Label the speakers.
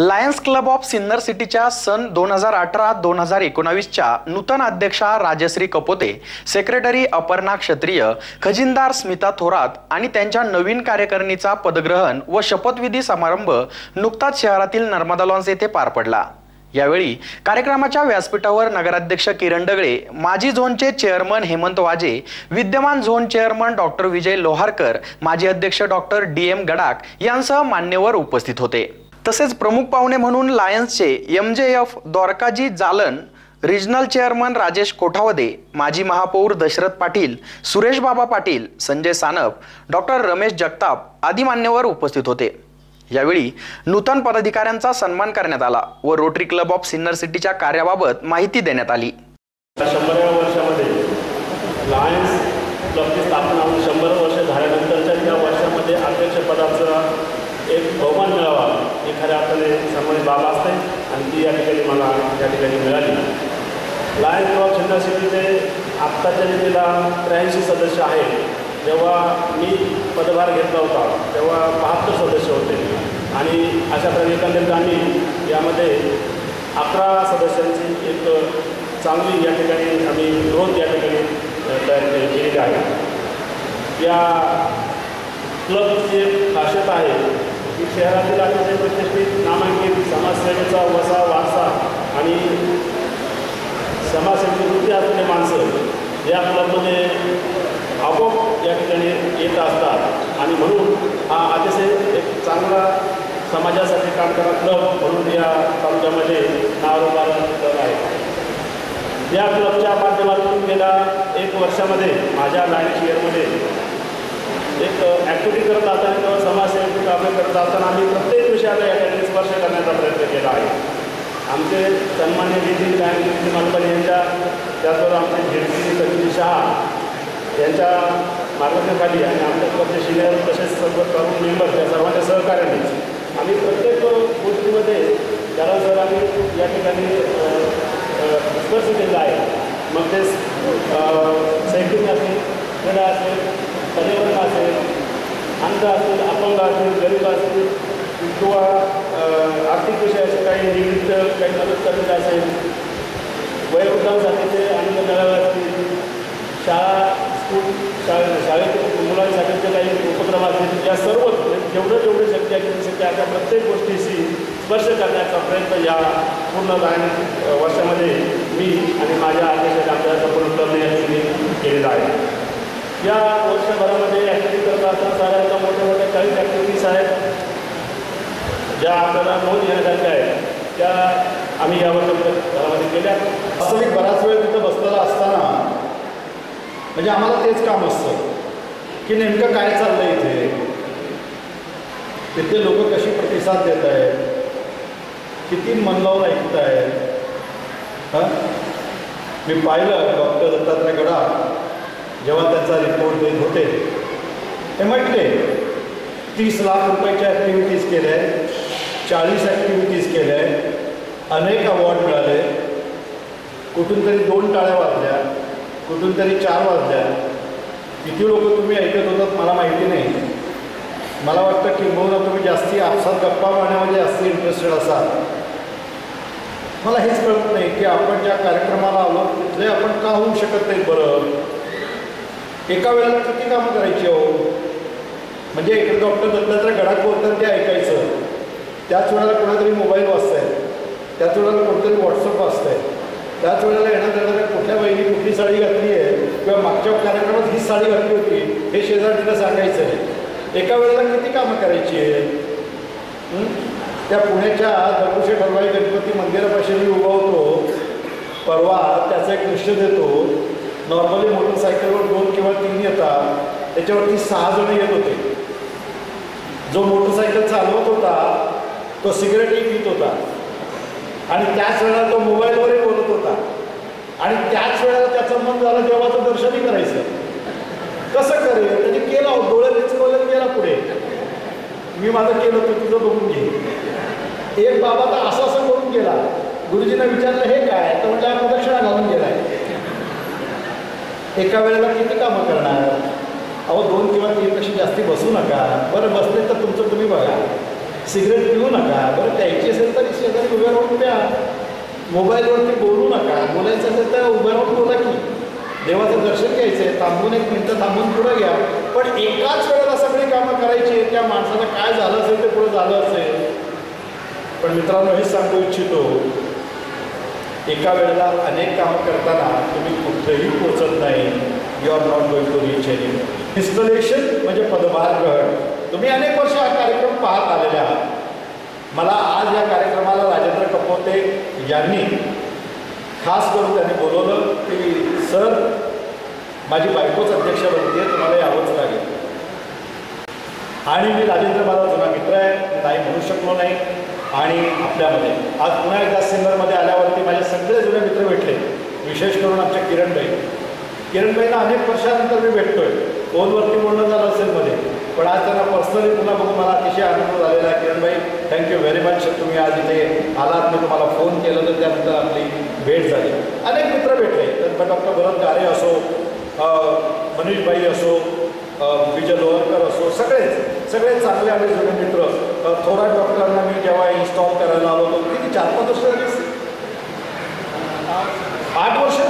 Speaker 1: Lions club of Sinnar सिटीच्या सन दोन हजार अठरा दोन हजार एकोणावीसच्या नूतन अध्यक्षा राजश्री कपोते सेक्रेटरी अपर्णा क्षत्रिय खजिनदार स्मिता थोरात आणि त्यांच्या नवीन कार्यकारिणीचा पदग्रहण व शपथविधी समारंभ नुकताच शहरातील नर्मदा लॉन्स येथे पार पडला. यावेळी कार्यक्रमाच्या व्यासपीठावर नगराध्यक्ष किरण डगळे माजी झोनचे चेअरमन हेमंत वाजे विद्यमान zone chairman doctor Vijay Loharkar माजी अध्यक्ष डॉक्टर डी एम गडाक यांसह मान्यवर उपस्थित होते. तसेच प्रमुख पाहुणे म्हणून लायन्सचे M J F Dwarkaji Jalan regional chairman Rajesh Kothawade माजी महापौर दशरथ पाटील सुरेश बाबा पाटील संजय सानप डॉक्टर रमेश जगताप आदी मान्यवर उपस्थित होते. यावेळी नूतन पदाधिकाऱ्यांचा सन्मान करण्यात आला व रोटरी क्लब ऑफ सिन्नर सिटीच्या कार्याबाबत माहिती देण्यात आली.
Speaker 2: शंभराव्या वर्षामध्ये लायन्स क्लबची स्थापना होऊन शंभर वर्ष झाल्यानंतरच्या त्या वर्षामध्ये अध्यक्षपदाचा एक बहुमान मिळावा ही खऱ्या अर्थाने संबंधित बाब असते आणि ती या ठिकाणी मला या ठिकाणी मिळाली. लायन्स क्लब सिन्नर सिटीचे आत्ताच्या जिल्ह्याला त्र्याऐंशी सदस्य आहेत जेव्हा मी पदभार घेतला होता तेव्हा बहात्तर सदस्य होते. आणि अशा प्रकारे एकंदरीत आम्ही यामध्ये अकरा सदस्यांची एक चांगली या ठिकाणी आम्ही ग्रोथ या ठिकाणी तयार केलेली आहे. या क्लबची एक खासियत आहे शहरातील अतिशय प्रतिष्ठित नामांकित समाजसेवेचा वसा वारसा आणि समाजसेवेची वृत्ती असलेली माणसं या क्लबमध्ये आपोआप या ठिकाणी येत असतात. आणि म्हणून हा अतिशय एक चांगला समाजासाठी काम करणारा क्लब म्हणून या तालुक्यामध्ये नावारूपाला क्लब आहे. या क्लबच्या माध्यमातून गेल्या एक वर्षामध्ये माझ्या लाईन शेअरमध्ये एक ॲक्टिव्हिटी करत असताना किंवा समाजसेवेची कामे करत असताना आम्ही प्रत्येक विषयाला या ठिकाणी स्पर्श करण्याचा प्रयत्न केला आहे. आमचे सन्मान्य नितीन गायत्री मालपाणी यांच्या त्याचबरोबर आमचे झेडपी सचिन शहा यांच्या मार्गदर्शनाखाली आणि आमच्या क्लबचे सिनियर तसेच सर्व प्रमुख मेंबर त्या सर्वांच्या सहकार्याने आम्ही प्रत्येक गोष्टीमध्ये त्याला जर आम्ही या ठिकाणी स्पर्श केलेला आहे मग ते सायकलिंग असेल क्रीडा असेल पर्यावरण असेल अंध असेल अपंग असेल गरीब असेल किंवा आर्थिक विषयाचे काही निमित्त काही मदत करायचं असेल वयोवृद्धांसाठीचे आनंद मेळावे असतील शाळा स्कूल शाळे शाळेत मुलांसाठीचे काही उपक्रम असतील या सर्व जेवढं जेवढं शक्य आहे तेवढी शक्य आहे. त्या प्रत्येक गोष्टीशी स्पर्श करण्याचा प्रयत्न या पूर्ण लाईन वर्षामध्ये मी आणि माझ्या अध्यक्षाच्या आमच्या संपूर्ण क्लबने केलेला आहे. या वर्षभरामध्ये ॲक्टिव्हिटी करत असताना साधारणतः मोठ्या मोठ्या काही ॲक्टिव्हिटीज आहेत ज्या आपल्याला नोंद घेण्यासारख्या आहेत त्या आम्ही या वर्षभरामध्ये केल्या.
Speaker 3: वास्तविक बराच वेळ तिथं बसलेला असताना म्हणजे आम्हाला तेच काम असतं की नेमकं काय चाललं इथे? तिथले लोक कशी प्रतिसाद देत आहेत? किती मन लावून ऐकत आहेत हां? मी पाहिलं डॉक्टर दत्तात्रय गडा जेव्हा त्यांचा रिपोर्ट देत होते ते म्हटले तीस लाख रुपयाच्या ॲक्टिव्हिटीज केल्या आहेत चाळीस ॲक्टिव्हिटीज केल्या आहेत अनेक अवॉर्ड मिळाले कुठून तरी दोन टाळ्या वाजल्या कुठून तरी चार वाजल्या. किती लोक तुम्ही ऐकत होतात मला माहिती नाही. मला वाटतं की बहुधा तुम्ही जास्ती आपसात गप्पा मारण्यामध्ये जास्ती इंटरेस्टेड असाल. मला हेच कळत नाही की आपण ज्या कार्यक्रमाला आलो तिथले आपण का होऊ शकत नाही बरं? एका वेळेला किती कामं करायची हो म्हणजे इकडे डॉक्टर दत्तात्रय गडाख बोलतात ते ऐकायचं. त्याच वेळेला कोणातरी मोबाईल वाचताय त्याच वेळेला कोणतरी व्हॉट्सअप वाचताय त्याच वेळेला येणार जाणाऱ्या कुठल्या बहिणी कुठली साडी घातली आहे किंवा मागच्या कार्यक्रमात ही साडी घातली होती हे शेजारीला सांगायचं आहे एका वेळेला किती कामं करायची आहे? त्या पुण्याच्या दगडूशेठ ठरवाई गणपती मंदिरापाशी मी उभा होतो. परवा त्याचं एक दृश्य देतो. नॉर्मली मोटरसायकलवर दोन किंवा तीन येतात त्याच्यावरती सहा जण येत होते. जो मोटरसायकल चालवत होता तो सिगरेटही पित होता. आणि त्याच वेळेला तो मोबाईलवरही बोलत होता. आणि त्याच वेळेला त्याचं मन झालं देवाचं दर्शनही करायचं. कसं करेल? त्याने केलं अहो, डोळे विचकवले गेला पुढे. मी माझं केलं तर तुझं बघून घे. एक बाबा तर असं असं करून गेला. गुरुजींना विचारलं हे काय? तर म्हणजे प्रदक्षिणा घालून गेलाय. एका वेळेला किती कामं करणार? अहो दोन किंवा तीनपेक्षा जास्ती बसू नका. बरं बसले तर तुमचं तुम्ही बघा. सिगरेट पिऊ नका. बरं प्यायची असेल तर मोबाईलवरती बोलू नका. बोलायचं असेल तर उभ्या राहून बोला की. देवाचं दर्शन घ्यायचं आहे. थांबून एक मिनटं थांबून पुढं घ्या. पण एकाच वेळेला सगळी कामं करायची त्या माणसाला काय झालं असेल ते पुढं झालं असेल. पण मित्रांनो हेच सांगू इच्छितो. एका वेळेला अनेक कामं करताना तुम्ही कुठेही पोचत नाही. You are not going to reach any installation म्हणजे पदभार तुम्ही अनेक वर्ष हा कार्यक्रम पाहत आलेले आहात. मला आज या कार्यक्रमाला राजेंद्र कपोते यांनी खास करून त्यांनी बोलवलं की सर माझी बायकोच अध्यक्ष बनते तुम्हाला यावंच लागेल. आणि मी राजेंद्र माझा जुना मित्र आहे नाही म्हणू शकलो नाही. आणि आपल्यामध्ये. आज पुन्हा एकदा सिन्नरमध्ये आल्यावरती माझे सगळे जुने मित्र भेटले. विशेष करून आमच्या किरणबाई किरणबाईंना अनेक वर्षानंतर मी भेटतोय. फोनवरती बोलणं झालं असेल मध्ये. पण आज त्यांना पर्सनली पुन्हा बघून मला अतिशय आनंद झालेला आहे. किरणबाई थँक्यू व्हेरी मच तुम्ही आज इथे आलात. मी तुम्हाला फोन केलं तर त्यानंतर आपली भेट झाली. अनेक मित्र भेटले. तर डॉक्टर भरत गारे असो मनीषबाई असो विजय लोहरकर असो सगळेच. सगळे चांगले आले जुने मित्र. अं, थोरात डॉक्टरांना मी जेव्हा इन्स्टॉल करायला आलो होतो किती चार पाच वर्ष झाली? आठ वर्ष बापरे